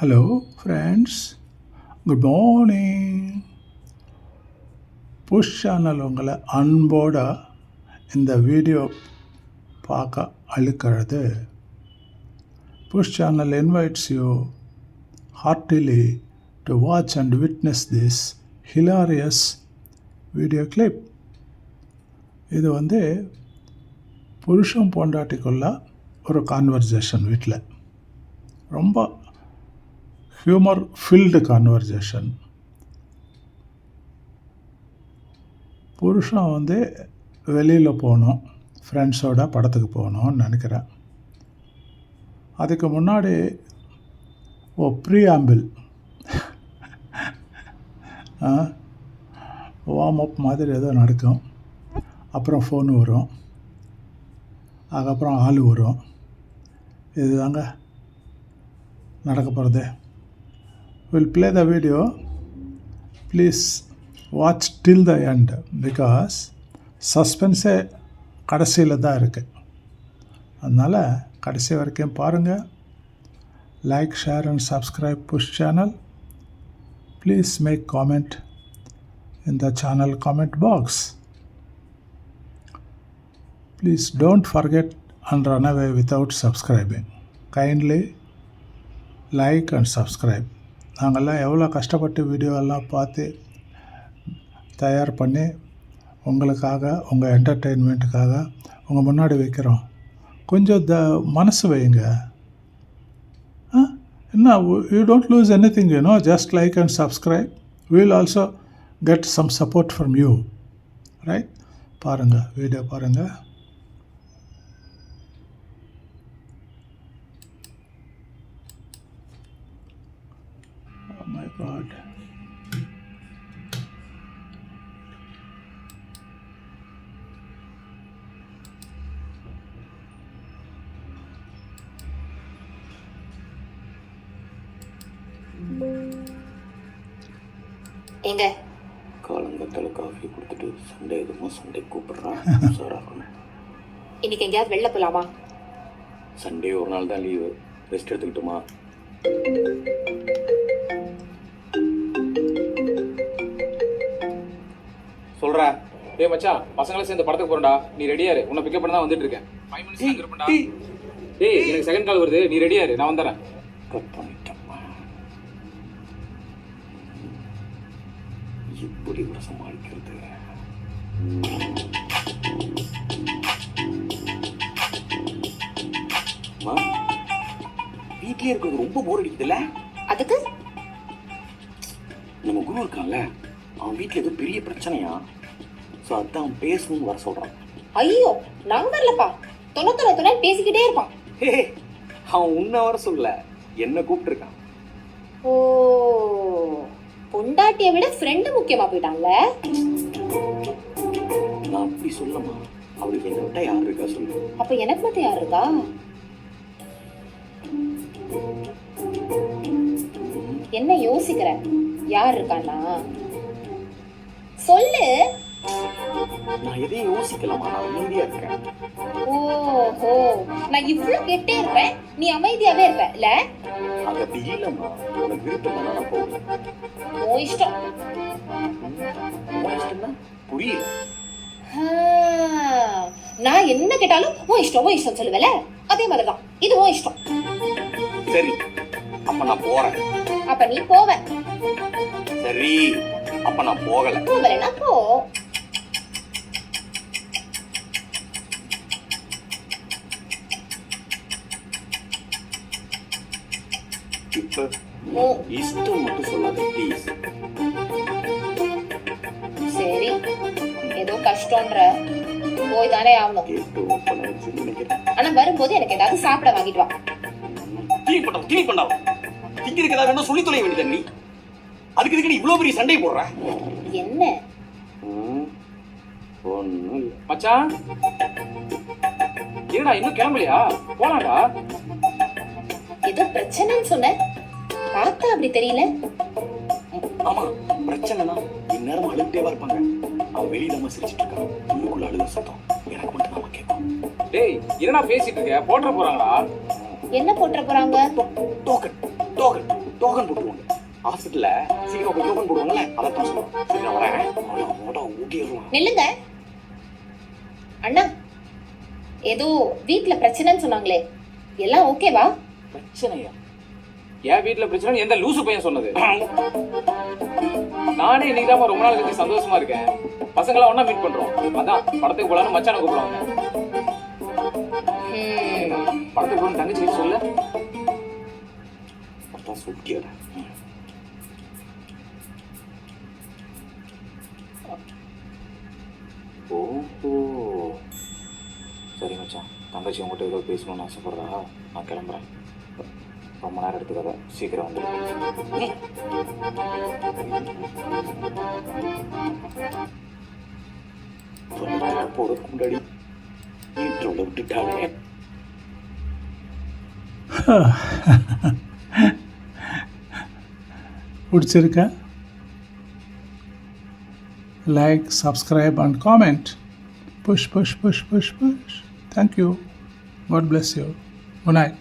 Hello friends good morning Push channel உங்களை அன்போட இந்த வீடியோ பார்க்க அழுக்கிறது. Push channel invites you heartily to watch and witness this hilarious video clip இது வந்து புருஷன் பொண்டாட்டிக்குள்ள ஒரு கான்வர்சேஷன் வீட்டில் ரொம்ப ஹியூமர் ஃபில்டு கான்வர்சேஷன் புருஷன் வந்து வெளியில் போகணும் ஃப்ரெண்ட்ஸோட படத்துக்கு போகணும்னு நினைக்கிறேன். அதுக்கு முன்னாடி ஓ ப்ரீஆம்பிள் வார்ம் அப் மாதிரி ஏதோ நடக்கும். அப்புறம் ஃபோன் வரும். அதுக்கப்புறம் ஆள் வரும். இதுதாங்க நடக்க போகிறது will play the video, please watch till the end because சஸ்பென்ஸே கடைசியில் தான் இருக்குது அதனால் கடைசி வரைக்கும் பாருங்கள் like share and subscribe Push channel please make comment in the channel comment box please don't forget and run away without subscribing kindly like and subscribe நாங்கள்லாம் எவ்வளோ கஷ்டப்பட்டு வீடியோ எல்லாம் பார்த்து தயார் பண்ணி உங்களுக்காக உங்கள் என்டர்டெயின்மெண்ட்டுக்காக உங்கள் முன்னாடி வைக்கிறோம். கொஞ்சம் த மனசு வைங்க. என்ன you don't lose anything you know just like and subscribe we'll also get some support from you right பாருங்கள் வீடியோ பாருங்கள் god. காலங்கத்தில் காஃபி கொடுத்துட்டு சண்டே எதுமோ சண்டே கூப்பிடுறான். இன்னைக்கு எங்கேயாவது வெளில போலாமா? சண்டே ஒரு நாள் தான் லீவு ரெஸ்ட் எடுத்துக்கிட்டுமா? டேய் மச்சான் பசங்களும் சேர்ந்து படத்துக்கு போறேன்டா. நீ ரெடியா இரு. உன்னை பிக்கப் பண்ண தான் வந்துட்டு இருக்கேன். ஃபைவ் மினிட்ஸ் டேய் எனக்கு செகண்ட் கால் வருது. நீ ரெடியா இரு. நான் வந்துடுறேன். கட் பண்ணிட்டம்மா இப்படி கூட சமாளிக்கிறது. வீட்லயே இருக்கிறது ரொம்ப போர் அடிக்குதுல்ல? அதுக்கு? நம்ம குரு இருக்கான்ல அவன் வீட்டில் ஏதோ பெரிய பிரச்சனையா? ஸோ அதான் பேசணும்னு வர சொல்கிறான் ஐயோ நான் வரலப்பா தொலை தொலை தொலை பேசிக்கிட்டே இருப்பான். ஹே அவன் உன்னை வர சொல்ல என்ன கூப்பிட்டுருக்கான்? ஓ பொண்டாட்டியை விட ஃப்ரெண்டு முக்கியமா போயிட்டான்ல? நான் அப்படி சொல்லமா? அவளுக்கு என்னை விட்டா யார் இருக்கா சொல்லு. அப்ப எனக்கு மட்டும் யார் இருக்கா? என்ன யோசிக்கிற? யார் இருக்கானா சொல்லு. நான் எதையும் யோசிக்கலாமா? நான் அமைதியா இருக்கேன். ஓஹோ நான் இவ்ளோ கெட்டே இருப்பேன் நீ அமைதியாவே இருப்ப இல்ல? அது அப்படி இல்லைம்மா. உனக்கு விருப்பம் நான் போகணும் உன் இஷ்டம். உன் இஷ்டம்னா புரியல நான் என்ன கேட்டாலும் உன் இஷ்டம் உன் இஷ்டம் சொல்லுவல? அதே மாதிரிதான். இது உன் இஷ்டம். சரி அப்ப நான் போறேன். அப்ப நீ போவ. சரி அப்ப நான் போகல. போவலன்னா போ. ஓ. இஷ்டம் மட்டும் சொல்லாத ப்ளீஸ் சரி ஏதோ கஷ்டம்ன்ற போய் தானே ஆகணும் கேட்டு ஓப்பன் ஆயிடுச்சுன்னு நினைக்கிறேன் ஆனா வரும்போது எனக்கு ஏதாவது சாப்பிட வாங்கிட்டு வா கிளீன் பண்ண கிளீன் பண்ணா திங்கிறதுக்கு ஏதாவது வேணா சொல்லி தொலை வேண்டியது நீ அதுக்கு இதுக்கு நீ இவ்வளவு பெரிய சண்டை போடுற என்ன ஒன்றும் மச்சான் இன்னும் கிளம்பலையா போலாம்டா ஏதோ பிரச்சனைன்னு சொன்ன பார்த்தா அப்படி தெரியல. ஆமா பிரச்சனைனா இந்நேரம் அழுகிட்டே இருப்பாங்க. அவன் வெளியில நம்ம சிரிச்சிட்டு இருக்கான். உள்ளுக்குள்ள அழுத சத்தம். எனக்கு மட்டும் நம்ம கேட்கும். டேய் என்னடா பேசிட்டு இருக்க? போட்டுற போறாங்களா? என்ன போட்டுற போறாங்க? டோக்கன் டோக்கன் ஹாஸ்பிட்டல்ல சீக்கிரம் போய் டோக்கன் போடுவாங்கல்ல அதான் சொல்லுவோம். சரி நான் வரேன். அவனோட ஊட்டிடலாம். நில்லுங்க. அண்ணா ஏதோ வீட்ல பிரச்சனைன்னு சொன்னாங்களே. எல்லாம் ஓகேவா? பிரச்சனையா? என் வீட்டுல பிரச்சனை எந்த லூசு பையன் சொன்னது? நானே இன்னைக்கு தான் ரொம்ப நாள் கழிச்சு சந்தோஷமா இருக்கேன். பசங்களாம் ஒண்ணா மீட் பண்றோம். அதான் படத்துக்கு போலான்னு மச்சான கூப்பிடுவாங்க. படத்துக்கு போகணும் தங்கச்சி சொல்ல. அதான் சொல்லிக்கிறேன் ஓஹோ. சரி மச்சான் தங்கச்சி உங்ககிட்ட ஏதோ பேசணும்னு ஆசைப்படுறா. நான் கிளம்புறேன். ரொம்ப நேரம் எடுத்துக்காத சீக்கிரம் வந்து போறதுக்கு முன்னாடி வீட்டோட விட்டுட்டாலே. பிடிச்சிருக்கா? Like subscribe and comment Push Push Push Push Push thank you God bless you good night